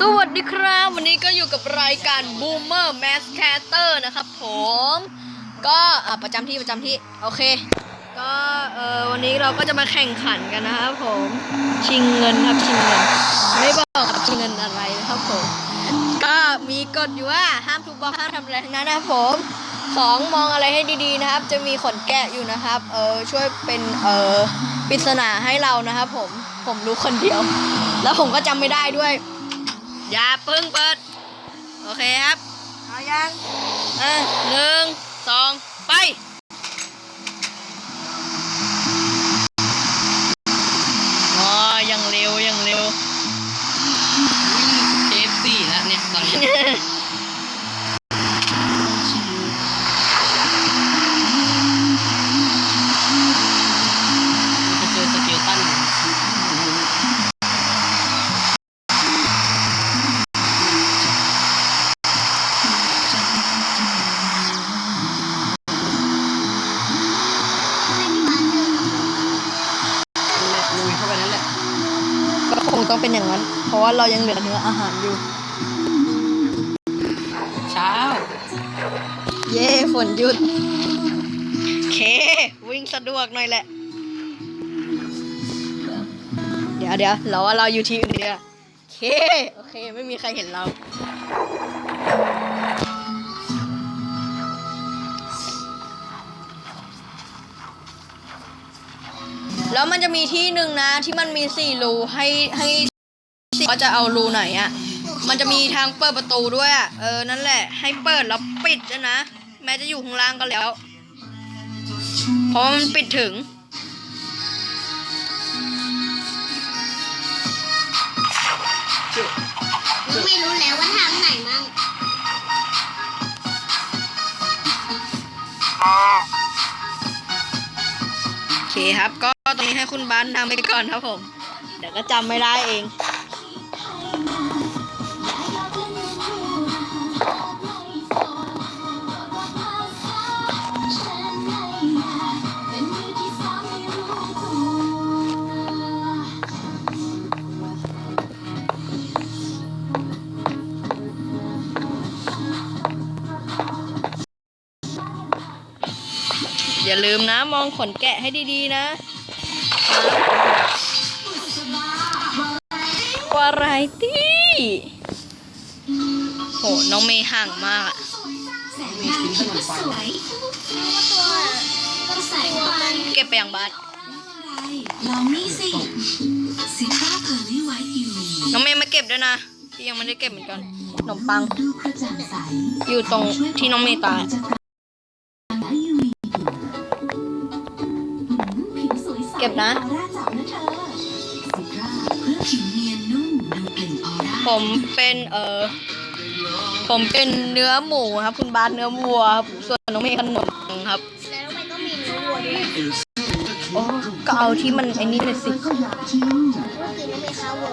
สวัสดีครับ วันนี้ก็อยู่กับรายการ Boomer m a s Caster นะครับผม ก็ประจำที่ประจำที่ โอเค ก็เออวันนี้เราก็จะมาแข่งขันกันนะครับผม ชิงเงินครับชิงเงิน ไม่บอกครับชิงเงินอะไรนะครับผม ก็มีกฎอยู่ว่าห้ามทุบบล็อกห้ามทำอะไรทั้งนั้นนะครับผมสองมองอะไรให้ดีๆนะครับ จะมีขนแกะอยู่นะครับ เออช่วยเป็นเออปริศนาให้เรานะครับผมผมรู้คนเดียว แล้วผมก็จำไม่ได้ด้วย อย่าเพิ่งเปิด โอเคครับ เอายังอะหนึ่งสองไป เพราะว่าเรายังเหลือเนื้ออาหารอยู่ เช้า เย่ฝนหยุดเค วิ่งสะดวกหน่อยแหละ เดี๋ยวเดี๋ยวเราว่าเราอยู่ที่อื่นเดียวาเค โอเค ไม่มีใครเห็นเรา แล้วมันจะมีที่หนึ่งนะที่มันมีสี่รูให้ให้ ว่าจะเอารูไหนอะ่ะมันจะมีทางเปิดประตูด้วยอะ่ะเออ นั่นแหละ ให้เปิดแล้วปิดด้วยนะ แม้จะอยู่ข้างล่างก็แล้ว เพราะว่ามันปิดถึง ไม่รู้แล้วว่าทางไหนมั่งโอเคครับ ก็ตอนนี้ให้คุณบ้านนำไปก่อนครับผม เดี๋ยวก็จำไม่ได้เอง อย่าลืมนะ มองขนแกะให้ดีๆนะวาไรตี้โหน้องเมย์ห่างมากเก็บไปอย่างบ้านลองนี่สิซิต้าเพอร์ลี่ไวท์ยูวีน้องเมย์มาเก็บด้วยนะที่ยังไม่ได้เก็บเหมือนกันขนมปัง อยู่ตรงที่น้องเมย์ตาย ก็บนะ ออร่าจับนะเธอซิตราเพื่อผิวเนียนนุ่มดูเปล่งออร่าผมเป็นเออผมเป็นเนื้อหมูครับ คุณบาสเนื้อวัวครับส่วนน้องเมย์ขนมปังครับ แล้วมันก็มีเนื้อวัวด้วยโอ้ก็เอาที่มันไอ้นี่เลยสิ ก็คือต้องมีข้าววัว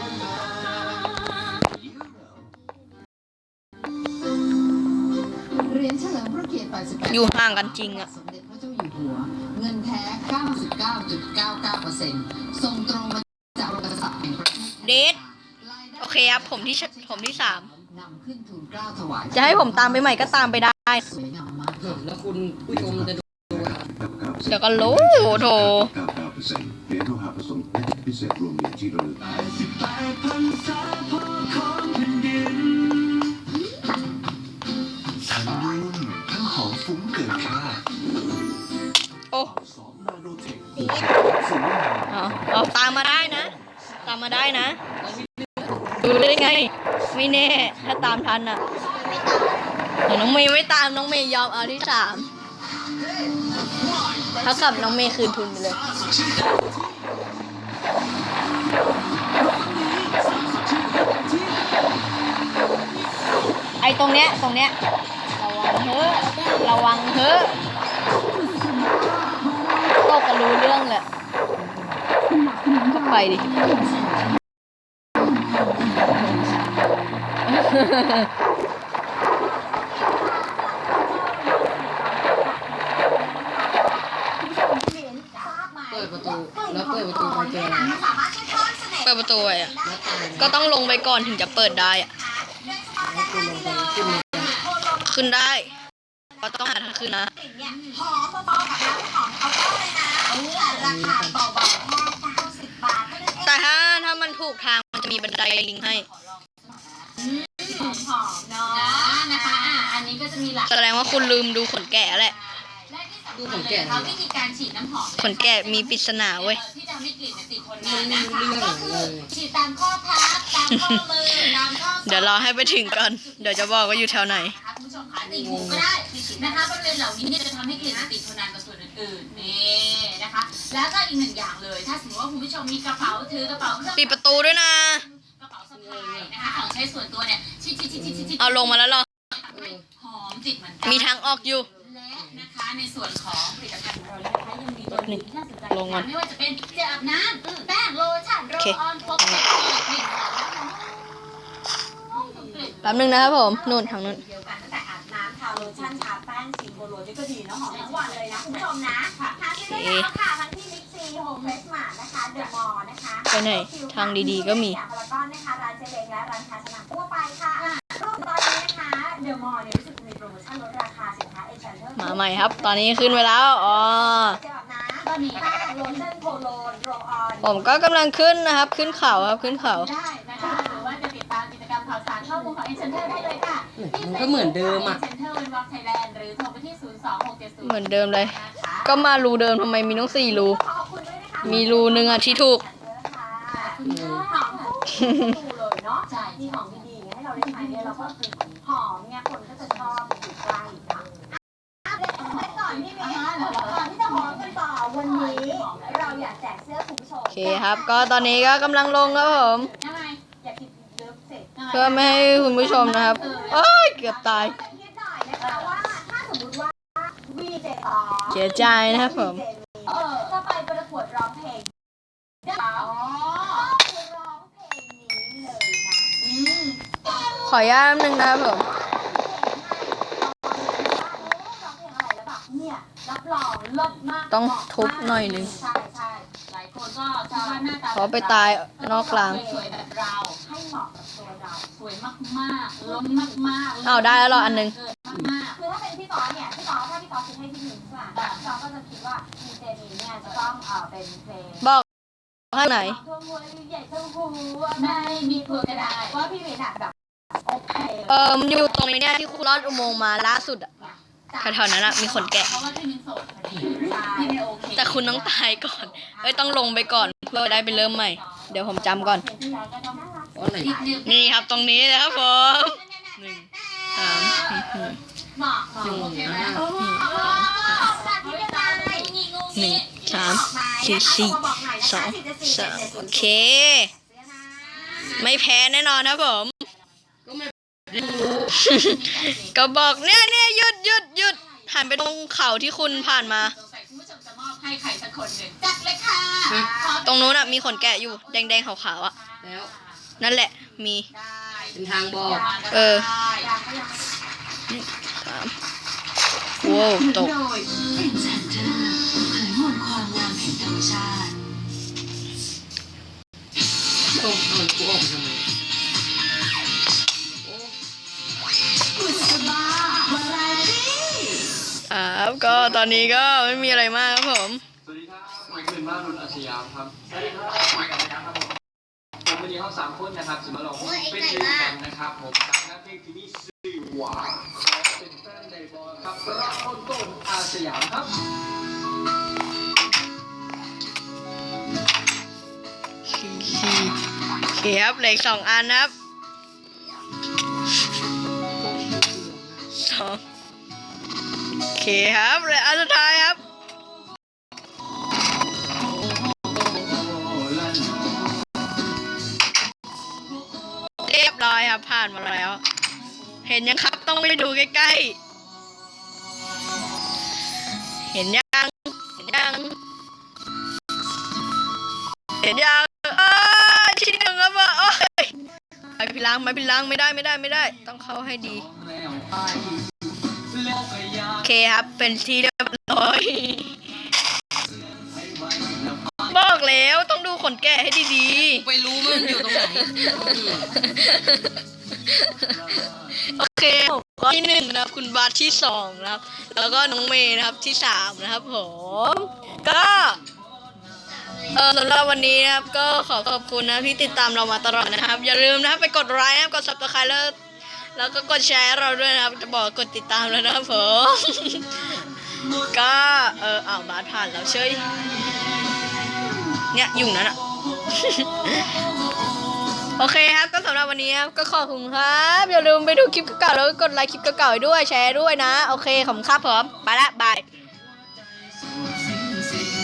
เหรียญเฉลิมพระเกียรติ 88อยู่ห่างกันจริงอะ สมเด็จพระเจ้าอยู่หัว เงินแท้ 99.99%ส่งตรงาจากโรงกษัตริย์แห่งประเทศเดทโอเคครับผมที่ผมที่สามจะให้ผมตามไปใหม่ก็ตามไปได้แล้วคุณผู้ชมจะดูเดี๋ยวก็รู้โถ99%เดี๋ยวโทรหาประสงค์พิเศษรวมมีที่ระลึก 88,000าตามทันอะน้องเมย์ไม่ตามน้องเมย์ยอมเอาที่สามเท่ากับน้องเมย์คืนทุนไปเลยไอตรงเนี้ยตรงเนี้ยระวังเถอะระวังเถอะตกกันรู้เรื่องแหละก็ไปดิ เปิดประตู แล้วเปิดประตูไปเจออะไรเปิดปิดประตูไว้อะแล้วตายก็ต้องลงไปก่อนถึงจะเปิดได้อะแล้วคุณลงไปขึ้นมาขึ้นได้ก็ต้องหาทางขึ้นนะหอมเบาๆกับน้ำหอมเขาก็เลยนะราคาเบาๆแค่เก้าสิบบาทเท่านั้นเองแต่ถ้าถ้ามันถูกทางมันจะมีบันไดลิงให้ หอมเนาะนะคะอะอันนี้ก็จะมีหลักแสดงว่าคุณลืมดูขนแกะแหละ และที่สำคัญเลยนะคะวิธีการฉีดน้ำหอมขนแกะมีปริศนาเว้ย ที่จะให้กลิ่นเนี่ยติดทนนานนะคะก็คือฉีดตามข้อพับตามข้อมือตามข้อศอก เดี๋ยวรอให้ไปถึงก่อน เดี๋ยวจะบอกว่าอยู่แถวไหน นะคะคุณผู้ชมคะติดหูก็ได้นะคะบริเวณเหล่านี้เนี่ยจะทำให้กลิ่นติดทนนานกว่าส่วนอื่นๆนี่นะคะ แล้วก็อีกหนึ่งอย่างเลย ถ้าสมมติว่าคุณผู้ชมมีกระเป๋าถือกระเป๋าเครื่องปิดประตูด้วยนะ กระเป๋าสะพายนะคะของใช้ส่วนตัวเนี่ยชิดชิดชิดชิดชิดเอาลงมาแล้วเหรอ หอมติดเหมือนกันมีทางออกอยู่ และนะคะในส่วนของผลิตภัณฑ์ของเราเนี่ยนะคะยังมีตัวนี้ที่น่าสนใจลงก่อน ไม่ว่าจะเป็นเจลอาบน้ำแป้งโลชั่นโรลออนโฟมเซ็ตกลิ่นหอมหอมกลิ่น แป๊บนึงนะครับผมนู่นทางนู้นเดียวกันตั้งแต่อาบน้ำทาโลชั่นทาแป้งสีโบโลนี่ก็ดีเนาะหอมทั้งวันเลยนะคุณผู้ชมนะค่ะทานได้แล้วค่ะทั้งที่ มิกซีโฮมเฟสมาร์ทนะคะเดอะมอลล์นะคะไปไหนทางดีๆก็มี พารากอนนะคะร้านเจเล้งและร้านค้าสนามทั่วไปค่ะรวมตอนนี้นะคะเดอะมอลล์เนี่ยรู้สึกมีโปรโมชั่นลดราคาสินค้าเอเจนเทอร์มาใหม่ครับ ตอนนี้ขึ้นไปแล้ว อ๋อ เจลอาบน้ำตอนนี้ค่ะโลชั่นโพโลโรลออนผมก็กำลังขึ้นนะครับ ขึ้นเขาครับ ขึ้นเขา ได้นะคะหรือว่าจะติดตามกิจกรรมข่าวสารข้อมูลของเอเจนเทอร์ได้เลยค่ะมันก็เหมือนเดิมอะเอเจนเทอร์เป็นวอล์กไทยแลนด์หรือโทรไปที่ 0 2 6 7 0เหมือนเดิมเลย นะคะ ก็มารูเดิมทำไมมีต้องสี่รู ขอ มีรูหนึ่งอะที่ถูกคุณหอมดูเลยเนาะใช่มีหอมดีๆให้เราได้ใช้เนี่ยเราก็หอมเนี่ยคนก็จะชอบอยู่ใกล้นะอะเล็กๆก่อนพี่เมย์ก่อนที่จะหอมกันต่อวันนี้เราอยากแจกเสื้อคุณผู้ชมโอเคครับ ก็ตอนนี้ก็กำลังลงครับผม ยังไงอยากคิดเลิฟเสร็จเพื่อไม่ให้คุณผู้ชมนะครับเอ้ยเกือบตายคิดหน่อยนะคะว่าถ้าสมมติว่าวีเจต่อ เสียใจนะครับผม เออจะไป ขออนุญาตแป๊บนึงนะครับผมรับรองเลิศมากต้องทุบหน่อยหนึงใช่ใช่หลายคนก็คิดว่าหน้าตาเขาไปตายนอกรางสวยแบบเราให้เหมาะกับตัวเราสวยมากมากๆล้นมากมากๆเอาได้แล้วเหรออันหนึงเกินมากๆคือถ้าเป็นพี่ต๊อเนี่ยพี่ต๊อถ้าพี่ต๊อคิดให้พี่หนึ่งใช่ไหมพี่ต๊อก็จะคิดว่าดีเจนี้เนี่ยจะต้องเอ่อเป็นเพลงบอก ข้างไหนทั่วหัวใหญ่เท่าหูไม่มีเพื่อก็ได้ว่าพี่วินอะแบบโอเคเออมันอยู่ตรงนี้เนี่ยที่คุณรอดอุโมงค์มาล่าสุดอะแถวๆนั้นอะมีขนแกะเพราะว่าพี่มินโสดพอดีพี่ไม่โอเคแต่คุณต้องตายก่อน เอ้ยต้องลงไปก่อนเพื่อได้ไปเริ่มใหม่ เดี๋ยวผมจำก่อนเพราะอะไรนิดนึงนี่ครับตรงนี้นะครับผมหนึ่งสามสี่ห้าหมอกหมอกโอเคไหมเออแบบนี้ยังไงงีงูหนึ่งสามสี่สี่ สองสามโอเค ไม่แพ้แน่นอนครับผมก็ไม่ได้รู้ก็บอกเนี่ยเนี่ยหยุดหยุดหยุดหันไปตรงเขาที่คุณผ่านมาสงสัยคุณผู้ชมจะมอบให้ใครสักคนหนึ่งจัดเลยค่ะตรงนู้นอะมีขนแกะอยู่แดงๆขาวๆอะแล้วนั่นแหละ มีได้เป็นทางบอก เออได้ก็ยังสามโว้วตก ตรงเอากูออกทำไมครับ ก็ตอนนี้ก็ไม่มีอะไรมากครับผม สวัสดีครับผมคือบ้านรุ่นอาชยามครับ สวัสดีครับผมกันนะครับผมผมวันนี้เขาสามคนนะครับจะมาลองเป็นเพลงกันนะครับผมตามหน้าเพลงที่นี่สื่อหวานขอเป็นแฟนในบอลครับรักคนต้นอาสยามครับ เคครับเหลืออกสองอันครับสองโอเคครับเหลืออันสุดท้ายครับเรียบร้อยครับผ่านมาแล้ว เห็นยังครับต้องไปดูใกล้ๆ เห็นยัง เห็นยัง เห็นยังเอ้ยที่หนึ่งครับว่าโอ้ย ไม่พิลังไม่พิลังไม่ได้ไม่ได้ไม่ได้ ต้องเข้าให้ดีโอเคครับเป็นที่เรียบร้อยบอกแล้วต้องดูดูขนแกะให้ดีไปรู้มันอยู่ตรงไหนๆโอเคผมก็ที่หนึ่งนะครับ คุณบาสที่สองนะครับ แล้วก็น้องเมย์นะครับที่สามนะครับผม ก็ เออสำหรับวันนี้นะครับก็ขอขอบคุณนะที่ติดตามเรามาตลอดนะครับ อย่าลืมนะครับไปกดไลค์นะครับกด subscribe แล้วแล้วก็กดแชร์เราด้วยนะครับ จะบอกกดติดตามแล้วนะครับผม ก็เอออ้าวบาสผ่านแล้วเชยเนี่ยอยู่นั้นอะโอเคครับก็สำหรับวันนี้ครับก็ขอบคุณครับ อย่าลืมไปดูคลิปเก่าๆแล้วก็กดไลค์คลิปเก่าๆด้วยแชร์ด้วยนะ โอเคขอบคุณครับผมไปละบาย